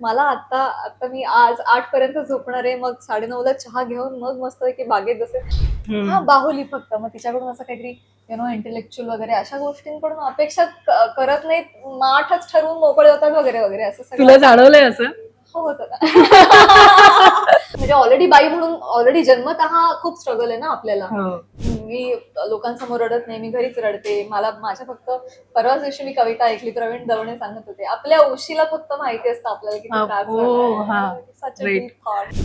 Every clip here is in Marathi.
मला आता आता मी आज आठ पर्यंत झोपणार आहे मग साडेनऊला चहा घेऊन मग मस्त की बागेत बसे हा बाहुली फक्त. मग तिच्याकडून असं काहीतरी यु नो इंटेलेक्च्युअल वगैरे अशा गोष्टींकडून अपेक्षा करत नाहीत. माठच ठरवून मोकळे होतात वगैरे वगैरे असं सगळं. तुला जाणवलंय असं? हो होतं म्हणजे ऑलरेडी बाई म्हणून ऑलरेडी जन्मत हा खूप स्ट्रगल आहे ना आपल्याला हो. मी लोकांसमोर रडत नाही मी घरीच रडते मला माझ्या फक्त परवाच दिवशी मी कविता ऐकली प्रवीण दवणे सांगत होते आपल्या उशीला फक्त माहिती असतं आपल्याला किती.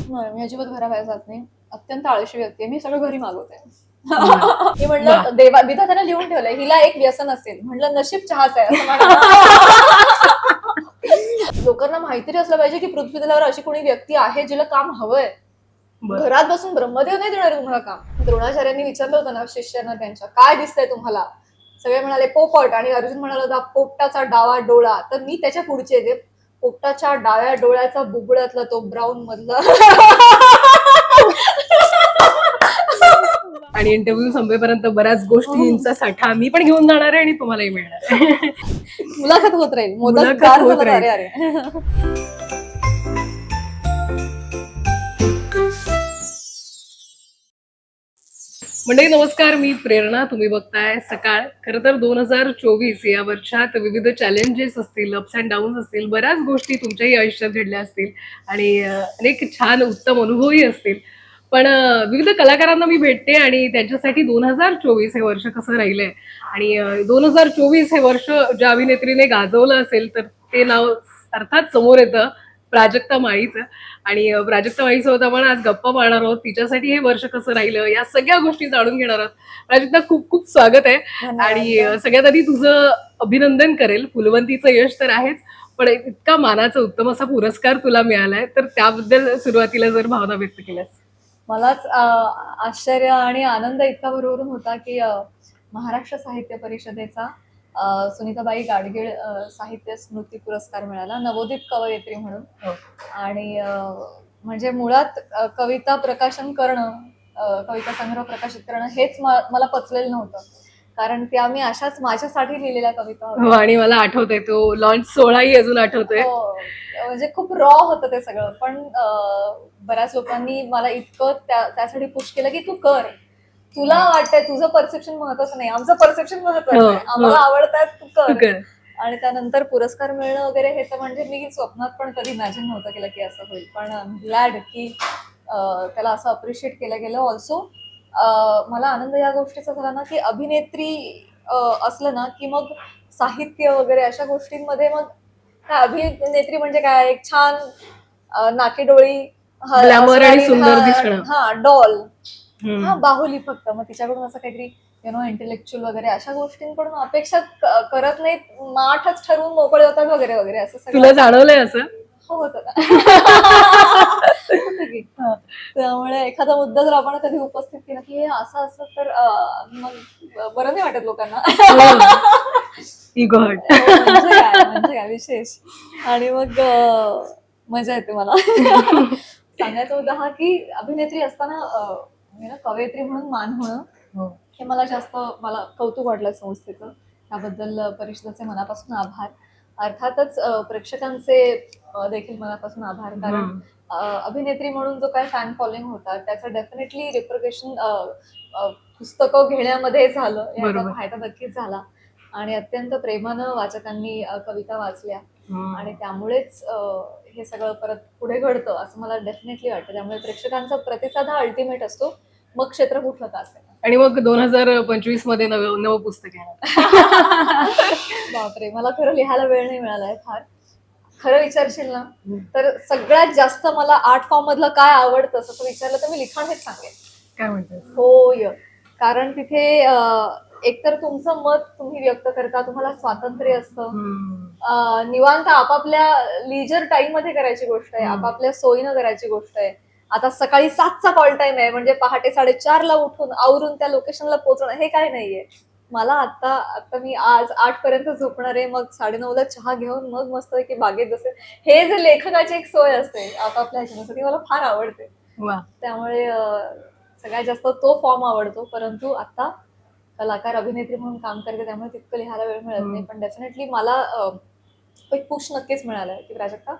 नाही, मी अजिबात घराबाहेर जात नाही अत्यंत आळशी व्यक्ती आहे. मी सगळं घरी मागवते. मी म्हणलं. देवा विधात्याने लिहून ठेवलंय हिला एक व्यसन असेल म्हणलं नशीब चहाच आहे लोकांना माहिती असलं पाहिजे की पृथ्वी तलावर अशी कोणी व्यक्ती आहे जिला काम हवंय. घरात बसून ब्रह्मदेव नाही देणार तुम्हाला काम. द्रोणाचार्यांनी विचारलं होतं ना शिष्यांना त्यांच्या काय दिसतंय तुम्हाला? सगळे म्हणाले पोपट. आणि अर्जुन म्हणाला होता पोपटाचा डावा डोळा. तर मी त्याच्या पुढचे जे पोपटाच्या डाव्या डोळ्याचा बुबळातला तो ब्राऊन मधला. आणि इंटरव्ह्यू संपेपर्यंत बऱ्याच गोष्टींचा साठा मी पण घेऊन जाणार आहे आणि तुम्हालाही मिळणार आहे. मुलाखत होत राहील. मुलाखत होत राहील. मंडळी नमस्कार. मी प्रेरणा. तुम्ही बघताय सकाळ. खरं तर दोन हजार चोवीस या वर्षात विविध चॅलेंजेस असतील अप्स अँड डाऊन्स असतील बऱ्याच गोष्टी तुमच्याही आयुष्यात घडल्या असतील आणि अनेक छान उत्तम अनुभवही असतील. पण विविध कलाकारांना मी भेटते आणि त्यांच्यासाठी दोन हजार चोवीस हे वर्ष कसं राहिलंय? आणि दोन हजार चोवीस हे वर्ष ज्या अभिनेत्रीने गाजवलं असेल तर ते नाव अर्थात समोर येतं प्राजक्ता माळीचं. आणि प्राजक्ता माळीसोबत आपण आज गप्पा मारणार आहोत. तिच्यासाठी हे वर्ष कसं राहिलं? या सगळ्या गोष्टी जाणून घेणार आहोत. प्राजक्ता खूप खूप स्वागत आहे. आणि सगळ्यात आधी तुझं अभिनंदन करेल. फुलवंतीचं यश तर आहेच पण इतका मानाचा उत्तम असा पुरस्कार तुला मिळालाय. तर त्याबद्दल सुरुवातीला जर भावना व्यक्त केल्यास. मलाच आश्चर्य आणि आनंद इतका भरभरून होता की महाराष्ट्र साहित्य परिषदेचा सुनीताबाई गाडगीळ साहित्य स्मृती पुरस्कार मिळाला नवोदित कवयित्री म्हणून हो. आणि म्हणजे मुळात कविता प्रकाशन करणं कविता संग्रह प्रकाशित करणं हेच मला पचलेलं नव्हतं कारण त्या मी अशाच माझ्यासाठी लिहिलेल्या कविता होत्या. हो आणि मला आठवतोय तो लॉन्च सोहळाही अजून आठवतोय हो. म्हणजे खूप रॉ होतं ते सगळं पण अं, बऱ्याच लोकांनी मला इतकं त्या- त्यासाठी पुश केलं की तू कर तुला वाटतंय तुझं परसेप्शन महत्वाचं नाही आमचं परसेप्शन महत्वाचं हो, आहे आम्हाला हो. आवडतात तू तू कर कर. आणि त्यानंतर पुरस्कार मिळणं वगैरे हे तर म्हणजे मी स्वप्नात पण कधी इमॅजिन नव्हतं केलं की असं होईल पण ग्लॅड की अं, त्याला असं अप्रिशिएट केलं गेलं ऑल्सो मला आनंद या गोष्टीचा झाला ना की अभिनेत्री असलं ना की मग साहित्य वगैरे अशा गोष्टींमध्ये मग काय अभिनेत्री म्हणजे काय? एक छान नाकेडोळी ह- डॉल. हा बाहुली फक्त. मग तिच्याकडून असं काहीतरी यु नो इंटेलेक्च्युअल वगैरे अशा गोष्टींकडून अपेक्षा करत नाहीत. माठच ठरवून मोकळे होतात वगैरे वगैरे असं सगळं. तुला जाणवलंय असं? हो होतं. त्यामुळे एखादा मुद्दा जर आपण कधी उपस्थित केला की हे असं असं तर मग बरं नाही वाटत लोकांना. हो, म्हणजे काय म्हणजे काय विशेष. आणि मग मजा येते मला. सांगायचा मुद्दा हा की अभिनेत्री असताना you know, कवयित्री म्हणून मान होणं हो. हे मला जास्त मला कौतुक वाटलं संस्थेचं. त्याबद्दल परिषदेचे मनापासून आभार. अर्थातच प्रेक्षकांचे देखील मनापासून आभार. कारण अभिनेत्री म्हणून जो काय फॅन फॉलोइंग होता त्याचं डेफिनेटली रिप्रिकेशन पुस्तकं घेण्यामध्ये झालं. याचा. फायदा नक्कीच झाला. आणि अत्यंत प्रेमानं वाचकांनी कविता वाचल्या. आणि त्यामुळेच हे सगळं परत पुढे घडतं असं मला डेफिनेटली वाटतं. त्यामुळे प्रेक्षकांचा प्रतिसाद हा अल्टिमेट असतो. मग क्षेत्र कुठलं का असेल? आणि मग दोन हजार पंचवीसमध्ये नवं नवं पुस्तक येणार. बापरे मला खरं लिहायला वेळ नाही मिळालाय फार. खरं विचारशील ना तर सगळ्यात जास्त मला आर्ट फॉर्म मधलं काय आवडतं असं विचारलं तर मी लिखाण हेच सांगेन. काय म्हणतेस? होय. कारण तिथे एकतर तुमचं मत तुम्ही व्यक्त करता तुम्हाला स्वातंत्र्य असतं. निवांत आपापल्या लिजर टाइममध्ये करायची गोष्ट आहे. आपापल्या सोयीनं करायची गोष्ट आहे. आता सकाळी सातचा कॉल टाइम आहे म्हणजे पहाटे साडेचारला उठून आवरून त्या लोकेशनला पोहोचणं हे काय नाहीये. मला आता आता मी आज आठ पर्यंत झोपणार आहे मग साडेनऊला चहा घेऊन मग मस्त की बागेत बसेल. हे जे लेखकाची एक सोय असते आपापल्या ह्याच्यानुसार ती मला फार आवडते. त्यामुळे सगळ्यात जास्त तो फॉर्म आवडतो परंतु आता कलाकार अभिनेत्री म्हणून काम करते त्यामुळे तितकं लिहायला वेळ मिळत नाही. पण डेफिनेटली मला एक पुश नक्कीच मिळालाय. की प्राजक्ता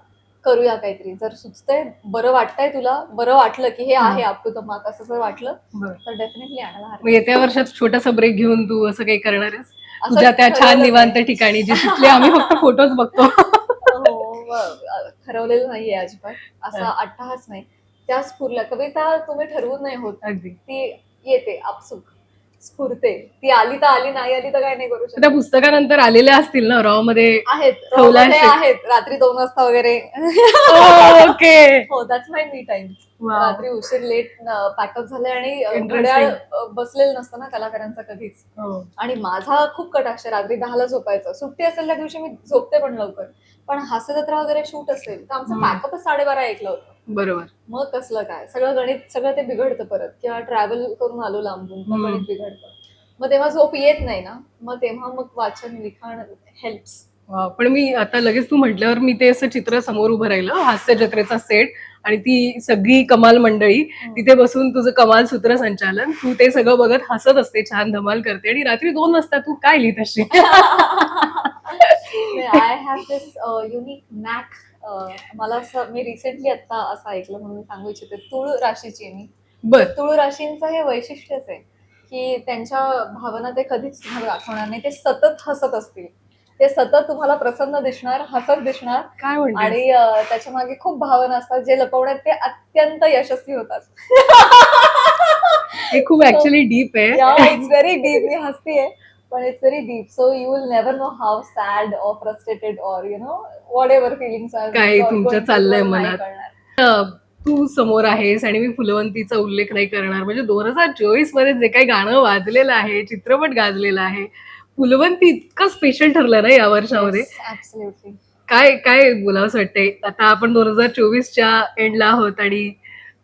करूया काहीतरी. जर सुचतंय बरं वाटतंय तुला बरं वाटलं की हे आहे आप मार्क असं जर वाटलं. तर डेफिनेटली आणायला हरकत मग येत्या वर्षात छोटासा ब्रेक घेऊन तू असं काही करणार आहेस? असं तुझ्या त्या छान निवांत. ठिकाणी जिथले आम्ही फक्त फोटोज बघतो. हो, व- ठरवलेलं नाहीये अजिबात. असा अट्टहास नाही. त्या स्फुरल्या कविता तुम्ही ठरवून नाही होत. अगदी. ती येते आपसुक. स्फुरते. ती आली तर आली नाही आली तर काय नाही करू त्या शकत पुस्तकानंतर आलेल्या असतील ना रॉ मध्ये? आहेत. ठेवला रॉमध्ये असेल. आहेत. रात्री दोन वाजता वगैरे. ओके. हो दॅट्स माय मी टाइम रात्री उशीर लेट पॅकअप झाले आणि अ, Interesting. घड्याळ अ, बसलेलं नसतं ना कलाकारांचं कधीच. हो. आणि माझा खूप कटाक्ष आहे, रात्री दहाला झोपायचं. सुट्टी असेल त्या दिवशी मी झोपते पण लवकर. पण हास्य जत्रा वगैरे शूट असेल तर आमचं हम्म. पॅकअपच साडेबारा ऐकलं होतं. बरोबर. मग कसलं काय? सगळं गणित सगळं ते बिघडतं परत. किंवा ट्रॅव्हल करून आलो लांबून. गणित बिघडतं. मग तेव्हा झोप येत नाही ना? मग तेव्हा मग वाचन लिखाण हेल्प्स पण मी आता लगेच तू म्हटल्यावर मी ते असं चित्र समोर उभं राहिलं हास्य जत्रेचा सेट आणि ती सगळी कमाल मंडळी. तिथे बसून तुझं कमाल सूत्रसंचालन तू ते सगळं बघत हसत असते छान धमाल करते आणि रात्री दोन वाजता तू काय लिहित असशील? I have this unique Mac मला असं मी रिसेंटली आता असं ऐकलं म्हणून मी सांगू इच्छिते तुळ राशीची मी. बर. तुळ राशींचं हे वैशिष्ट्यच आहे की त्यांच्या भावना ते कधीच तुम्हाला दाखवणार नाही. ते सतत हसत असतील. ते सतत तुम्हाला प्रसन्न दिसणार हसत दिसणार काय म्हणते आणि अं, त्याच्यामागे खूप भावना असतात जे लपवण्यात ते अत्यंत यशस्वी होतात. हे खूप ऍक्च्युली डीप आहे. इट्स व्हेरी डीप मी हसतीये. It's very deep so you will never know how sad or frustrated or you know whatever feelings are काय तुमच्या चाललंय मनात. अं, तू समोर आहेस आणि मी फुलवंतीचा उल्लेख नाही करणार. म्हणजे दोन हजार चोवीसमध्ये जे काही गाणं वाजलेलं आहे चित्रपट गाजलेला आहे फुलवंती इतकं स्पेशल ठरलं ना या वर्षामध्ये. ऍब्सोल्युटली काय काय बोलावंसं वाटतंय? आता आपण दोन हजार चोवीसच्या एंडला आहोत आणि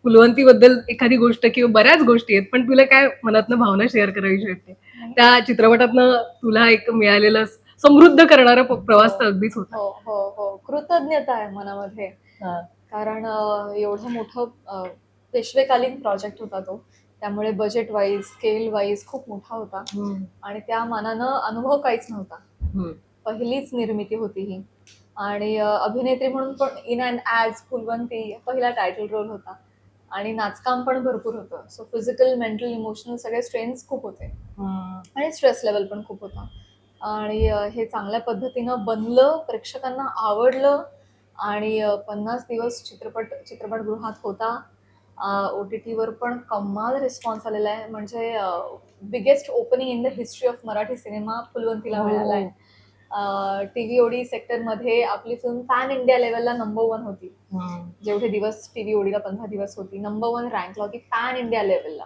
फुलवंतीबद्दल एखादी गोष्ट किंवा बऱ्याच गोष्टी आहेत पण तुला काय मनातनं भावना शेअर करावीशी वाटते? त्या चित्रपटातनं तुला एक मिळालेलं समृद्ध करणारा प्रवास तर अगदीच होता. हो हो हो. कृतज्ञता आहे मनामध्ये. कारण एवढं मोठं पेशवेकालीन प्रोजेक्ट होता तो. त्यामुळे बजेट वाईज स्केल वाईज खूप मोठा होता. आणि त्या मानानं अनुभव काहीच नव्हता. पहिलीच निर्मिती होती ही. आणि अभिनेत्री म्हणून पण इन अँड ॲज फुलवंती पहिला टायटल रोल होता. आणि नाचकाम पण भरपूर होतं. सो फिजिकल मेंटल इमोशनल सगळे स्ट्रेन्स खूप होते. आणि स्ट्रेस लेवल पण खूप होता. आणि हे चांगल्या पद्धतीनं बनलं प्रेक्षकांना आवडलं आणि पन्नास दिवस चित्रपट चित्रपटगृहात होता. ओ टी टीवर पण कमाल रिस्पॉन्स आलेला आहे. म्हणजे biggest opening in the history of Marathi cinema फुलवंतीला मिळाला आहे. टी व्ही ओडी सेक्टरमध्ये आपली फिल्म पॅन इंडिया लेवलला नंबर वन होती. जेवढे दिवस टी व्ही ओडीला पंधरा दिवस होती नंबर वन रँकला होती पॅन इंडिया लेवलला.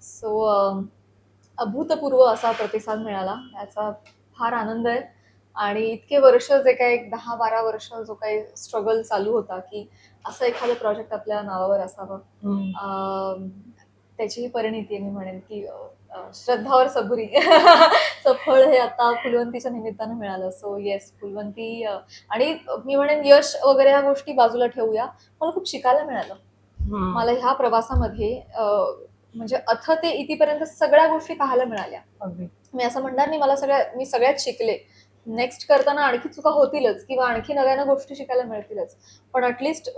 सो अभूतपूर्व असा प्रतिसाद मिळाला याचा फार आनंद आहे आणि इतके वर्ष जे काही एक दहा बारा वर्ष जो काही स्ट्रगल चालू होता की असं एखादं प्रोजेक्ट आपल्या नावावर असावं हम्म. अं, त्याची ही परिणिती आहे मी म्हणेन की श्रद्धावर सबुरी. चं फळ हे आता फुलवंतीच्या निमित्तानं मिळालं. सो येस फुलवंती आणि मी म्हणेन यश वगैरे ह्या गोष्टी बाजूला ठेवूया. मला खूप शिकायला मिळालं. मला ह्या प्रवासामध्ये म्हणजे अथ ते इथपर्यंत सगळ्या गोष्टी पाहायला मिळाल्या. मी असं म्हणणार नाही मला सगळ्या मी सगळ्यात शिकले. नेक्स्ट करताना आणखी चुका होतीलच किंवा आणखी नव्यानं गोष्टी शिकायला मिळतीलच. पण ऍटलिस्ट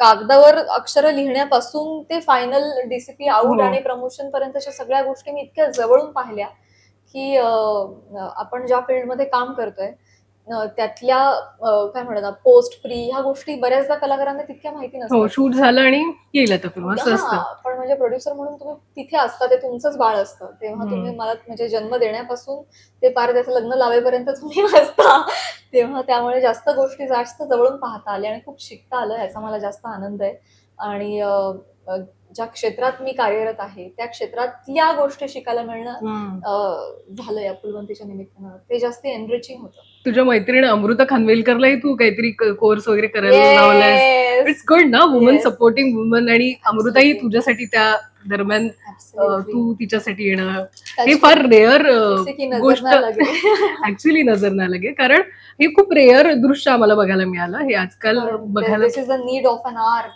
कागदावर अक्षरं लिहिण्यापासून ते फायनल डीसीपी आउट. आणि प्रमोशन पर्यंतच्या सगळ्या गोष्टी मी इतक्या जवळून पाहिल्या की आपण ज्या फील्डमध्ये काम करतोय त्यातल्या काय म्हणतात पोस्ट प्री ह्या गोष्टी बऱ्याचदा कलाकारांना तितक्या माहिती हो नसतात शूट झालं आणि असतं हा, पण म्हणजे प्रोड्युसर म्हणून तुम्ही तिथे असता ते तुमचंच बाळ असतं तेव्हा. तुम्ही मला म्हणजे जन्म देण्यापासून ते पार त्याचं लग्न लावेपर्यंत तुम्ही असता तेव्हा त्यामुळे जास्त गोष्टी जास्त जवळून पाहता आल्या आणि खूप शिकता आलं ह्याचा मला जास्त आनंद आहे. आणि ज्या क्षेत्रात मी कार्यरत आहे त्या क्षेत्रातल्या गोष्टी शिकायला मिळणं झालं या फुलवंतीच्या निमित्तानं. ते जास्त एनरिचिंग होतं. तुझ्या मैत्रीण अमृता खानवेलकरलाही तू काहीतरी कोर्स वगैरे करायला लावलाय. इट्स गुड ना वुमन. सपोर्टिंग वुमन आणि अमृताही. तुझ्यासाठी त्या दरम्यान. तू तिच्यासाठी येणं हे फार रेअर गोष्ट. ऍक्च्युली नजर नाही लागे कारण हे खूप रेअर दृश्य आम्हाला बघायला मिळालं हे आजकाल बघायला नीड ऑफ अन आर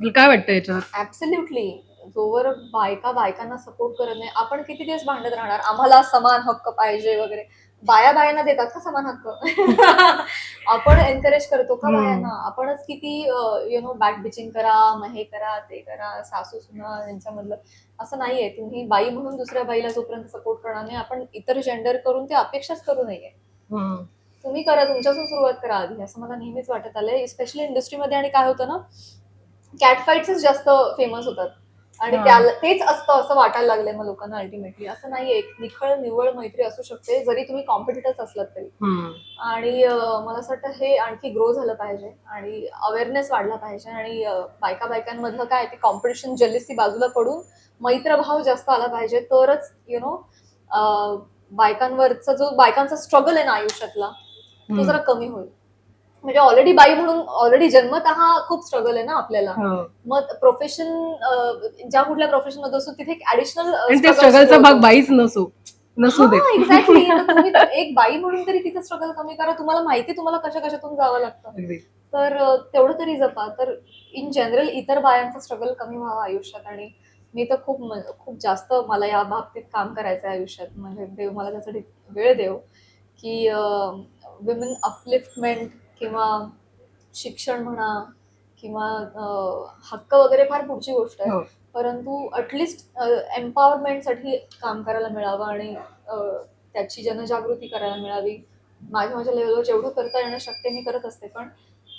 तुला काय वाटतं याच्यावर ऍब्सल्युटली जोवर बायका बायकांना सपोर्ट करत नाही आपण किती दिवस भांडत राहणार आम्हाला समान हक्क पाहिजे वगैरे बाया बायांना देतात का समान हक्क? आपण एनकरेज करतो का. बायांना? आपणच किती यु नो बॅक बिचिंग करा मग हे करा ते करा सासू सुना यांच्यामधलं. असं नाहीये. तुम्ही बाई म्हणून दुसऱ्या बाईला जोपर्यंत सपोर्ट करणार नाही आपण इतर जेंडर करून ते अपेक्षाच करू नये. तुम्ही करा तुमच्यापासून सुरुवात करा आधी. असं मला नेहमीच वाटत आलंय. स्पेशली इंडस्ट्रीमध्ये आणि काय होतं ना कॅट फाईट्सच जास्त फेमस होतात. आणि. त्याला तेच असतं असं वाटायला लागलंय मग लोकांना अल्टिमेटली असं नाहीये एक निखळ निव्वळ मैत्री असू शकते जरी तुम्ही कॉम्पिटिटर्स असलात तरी. आणि मला असं वाटतं हे आणखी ग्रो झालं पाहिजे आणि अवेअरनेस वाढला पाहिजे आणि बायका बायकांमधलं काय ते कॉम्पिटिशन जलिसी बाजूला पडून मैत्रभाव जास्त आला पाहिजे तरच यु नो बायकांवरचा जो बायकांचा स्ट्रगल आहे ना आयुष्यातला तो. जरा कमी होईल म्हणजे ऑलरेडी बाई म्हणून ऑलरेडी जन्मत हा खूप स्ट्रगल आहे ना आपल्याला. हो. मग प्रोफेशन ज्या कुठल्या प्रोफेशनमध्ये असतो तिथे एक ऍडिशनल स्ट्रगलचा भाग बाईच नसो नसू दे एक्झॅक्टली तुम्ही एक बाई म्हणून तरी तिचं स्ट्रगल कमी करा. तुम्हाला माहिती तुम्हाला कशा कशातून जावं लागतं. तर तेवढं तरी जपा. तर इन जनरल इतर बायांचं स्ट्रगल कमी व्हावं आयुष्यात. आणि मी तर खूप खूप जास्त मला या बाबतीत काम करायचं आहे आयुष्यात. म्हणजे देव मला त्यासाठी वेळ देव की विमेन अपलिफ्टमेंट किंवा शिक्षण म्हणा किंवा हक्क वगैरे फार पुढची गोष्ट आहे. हो. परंतु अटलिस्ट एम्पॉवरमेंटसाठी काम करायला मिळावं आणि त्याची जनजागृती करायला मिळावी. माझ्या माझ्या लेवलवर जेवढं करता येणं शक्य मी करत असते पण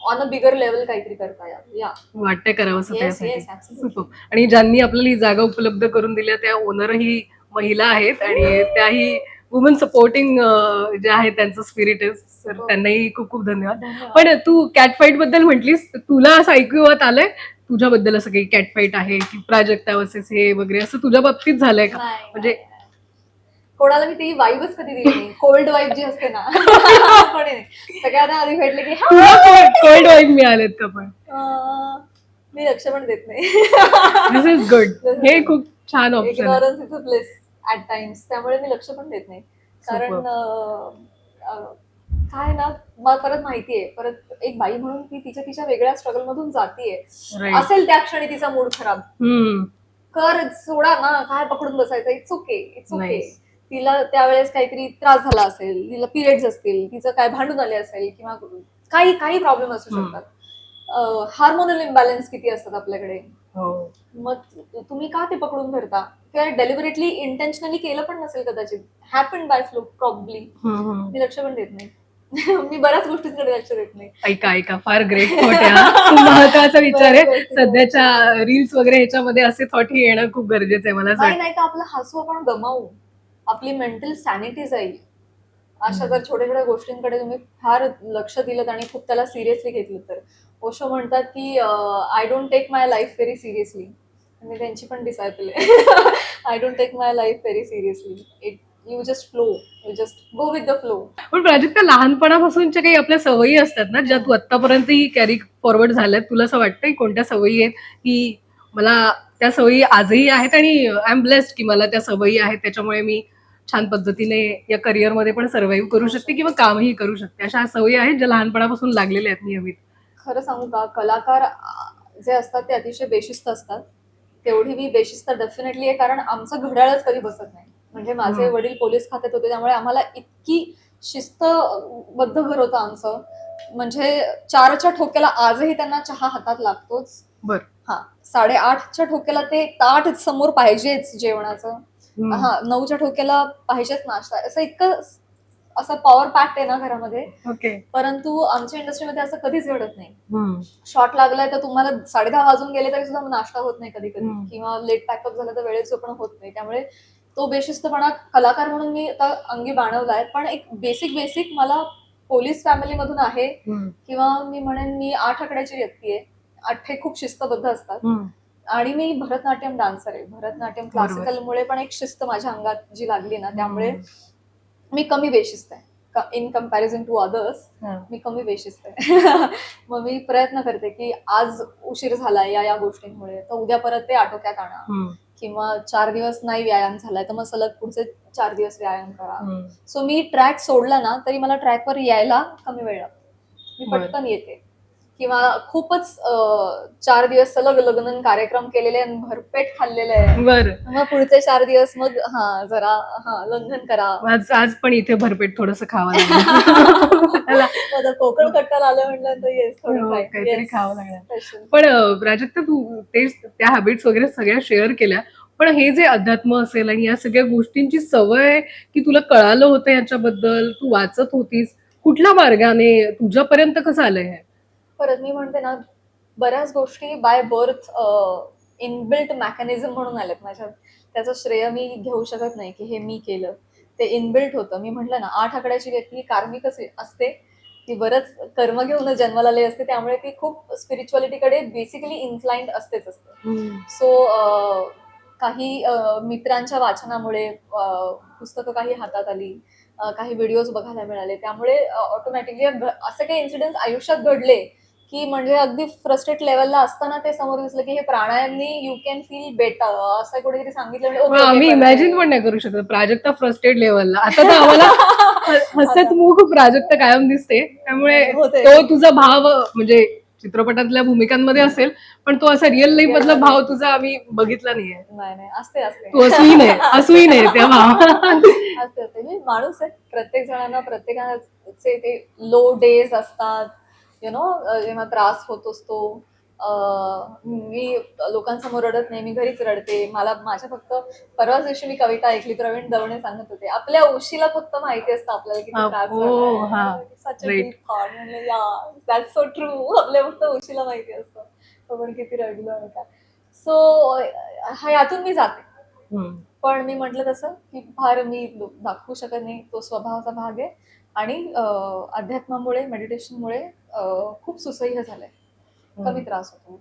ऑन अ बिगर लेवल काहीतरी करता या. वाटतंय करावं. आणि ज्यांनी आपल्याला ही जागा उपलब्ध करून दिल्या त्या ओनरही महिला आहेत आणि त्याही वुमन सपोर्टिंग जे आहे त्यांचं स्पिरिट आहे सर. त्यांनाही खूप खूप धन्यवाद. पण तू कॅट फाईटबद्दल म्हटलीस तुला असं ऐकू येत आलंय? तुझ्याबद्दल असं काही कॅट फाईट आहे की प्राजक्ता वर्सेस हे वगैरे असं तुझ्या बाबतीत झालंय का? म्हणजे-. कोणाला मी ती वाईबच कधी दिली नाही. कोल्ड वाईब जी असते ना. सगळ्यांना आधी भेटले की "हा, तुला कोल्ड वाईफ मिळालेत का पण? मी लक्ष पण देत नाही. दिस इज गुड हे खूप छान ऑप्शन ऍट टाइम्स त्यामुळे मी लक्ष पण देत नाही. कारण काय ना मला परत माहितीये परत एक बाई म्हणून ती तिच्या तिच्या वेगळ्या स्ट्रगल मधून जातीये. असेल त्या क्षणी तिचा मूड खराब. कर सोडा ना काय पकडून बसायचं? It's okay it's okay. तिला त्यावेळेस काहीतरी त्रास झाला असेल तिला पिरियड्स असतील तिचं काय भांडून आले असेल किंवा काही काही प्रॉब्लेम असू. शकतात. हार्मोनल इम्बॅलन्स किती असतात आपल्याकडे? हो. मग तुम्ही का ते पकडून धरता? किंवा डेलिव्हरेटली इंटेन्शनली केलं पण नसेल कदाचित. Happen by flow probably. मी लक्ष पण देत नाही. मी बऱ्याच गोष्टींकडे लक्ष देत नाही. ऐका ऐका. फार ग्रेट थॉट आहे महत्त्वाचा विचार आहे. सध्याच्या रील्स वगैरे ह्याच्यामध्ये असे थॉट येणं खूप गरजेचं आहे मला नाही. नाही का आपलं हसू आपण गमावू. आपली मेंटल सॅनिटी जाईल. अशा जर छोट्या छोट्या गोष्टींकडे तुम्ही फार लक्ष दिलं आणि खूप त्याला सिरियसली घेतलं तर. ओशो म्हणतात की I don't take my life very seriously मी त्यांची पण डिसायपल आहे. I don't take my life very seriously it you just flow you just go with the flow पण प्राजक्ता लहानपणापासूनच्या काही आपल्या सवयी असतात ना ज्या तू आतापर्यंतही कॅरी फॉरवर्ड झाल्यात? तुला असं वाटतं की कोणत्या सवयी आहेत की मला त्या सवयी आजही आहेत आणि आय एम ब्लेस्ड की मला त्या सवयी आहेत त्याच्यामुळे मी छान पद्धतीने या करिअरमध्ये पण सर्व्हाइव्ह करू शकते किंवा कामही करू शकते? अशा सवयी आहेत ज्या लहानपणापासून लागलेल्या आहेत नियमित. खरं सांगू का? कलाकार जे असतात ते अतिशय बेशिस्त असतात. तेवढी मी बेशिस्त डेफिनेटली आहे कारण आमचं घड्याळच कधी बसत नाही म्हणजे माझे. वडील पोलीस खात्यात होते त्यामुळे आम्हाला इतकी शिस्तबद्ध घर होतं आमचं म्हणजे चारच्या ठोक्याला आजही त्यांना चहा हातात लागतोच बर. हा साडेआठच्या ठोक्याला ते ताट समोर पाहिजेच जेवणाचं. हा नऊच्या ठोक्याला पाहिजेच नाश्ता असं इतकं असं पॉवर पॅक्ट आहे ना घरामध्ये. ओके. परंतु आमच्या इंडस्ट्रीमध्ये असं कधीच घडत नाही. शॉर्ट लागलाय तर तुम्हाला साडे दहा वाजून गेले तरी सुद्धा नाश्ता होत नाही कधी कधी. किंवा लेट पॅकअप झालं तर वेळेत पण होत नाही. त्यामुळे तो बेशिस्तपणा कलाकार म्हणून मी आता अंगी बाणवलाय. पण एक बेसिक बेसिक मला पोलीस फॅमिली मधून आहे. किंवा मी म्हणेन मी आठ आकड्याची व्यक्ती आहे. आठ हे खूप शिस्तबद्ध असतात. आणि मी भरतनाट्यम डान्सर आहे. भरतनाट्यम बरोबर. क्लासिकल मुळे पण एक शिस्त माझ्या अंगात जी लागली ना त्यामुळे मी कमी बेशिस्त आहे इन कंपॅरिझन टू अदर्स. मी कमी बेशिस्त आहे मग मी प्रयत्न करते की आज उशीर झालाय या या गोष्टींमुळे तर उद्या परत ते आटोक्यात आणा. किंवा चार दिवस नाही व्यायाम झालाय तर मग सलग पुढचे चार दिवस व्यायाम करा. सो मी ट्रॅक सोडला ना तरी मला ट्रॅकवर यायला कमी वेळ लागतो मी. पटकन येते किंवा खूपच चार दिवस सलग लग्न कार्यक्रम केलेले आणि भरपेट खाल्लेले आहे. बरं. मग पुढचे चार दिवस मग हा जरा हा लंघन करा. आज आज पण इथे भरपेट थोडस खावं कोकण कट्टाला आलं म्हटलं तर येस हो, थोडं काय. काहीतरी. खावं लागणार. पण प्राजक्ता तू तेच त्या हॅबिट्स वगैरे सगळ्या शेअर केल्या. पण हे जे अध्यात्म असेल आणि या सगळ्या गोष्टींची सवय की तुला कळालं होतं याच्याबद्दल तू वाचत होतीस कुठल्या मार्गाने तुझ्यापर्यंत कसं आलंय परत मी म्हणते ना बऱ्याच गोष्टी बाय बर्थ इनबिल्ट मॅकॅनिझम म्हणून आल्यात. माझ्यात त्याचं श्रेय मी घेऊ शकत नाही की हे मी केलं. ते इनबिल्ट होतं. मी म्हटलं ना आठ आकड्याची व्यक्ती कार्मिकच असते. ती बरंच कर्म घेऊन जन्माला आली असते. त्यामुळे ती खूप स्पिरिच्युअलिटीकडे बेसिकली इन्क्लाइंड असतेच असते. सो काही मित्रांच्या वाचनामुळे पुस्तकं काही हातात आली काही व्हिडिओज बघायला मिळाले. त्यामुळे ऑटोमॅटिकली असे काही इन्सिडेंट आयुष्यात घडले की म्हणजे अगदी फ्रस्ट्रेट लेवलला असताना ते समोर दिसलं की हे प्राणायामनी यू कॅन फील बेटर असं कुठेतरी सांगितलं म्हणजे, आम्ही okay, इमॅजिन पण नाही करू शकत. प्राजक्ता फ्रस्टेड लेवलला आता तर आम्हाला ह- हसतमुख प्राजक्ता कायम दिसते. त्यामुळे. तो तुझा भाव म्हणजे चित्रपटातल्या भूमिकांमध्ये असेल पण तो असा रिअल लाईफ मधला भाव तुझा आम्ही बघितला नाहीये. नाही नाही. असते असते. तू असूही नाही. असूही नाही त्या भावात असते माणूस आहे. प्रत्येक जणांना प्रत्येकाचे ते लो डेज असतात. यु नो जेव्हा त्रास होत असतो मी लोकांसमोर रडत नाही मी घरीच रडते. मला माझ्या फक्त परवाच दिवशी मी कविता ऐकली प्रवीण दवणे सांगत होते. आपल्या उशीला फक्त माहिती असतं आपल्याला किती सो ट्रू आपल्या फक्त उशीला माहिती असतं. आपण किती रडलो आणि काय सो हा यातून मी जाते. पण मी म्हटलं तसं की फार मी दाखवू शकत नाही. तो स्वभावाचा भाग आहे. आणि अध्यात्मामुळे मेडिटेशनमुळे खूप सुसह्य झालंय. कमी त्रास होतो.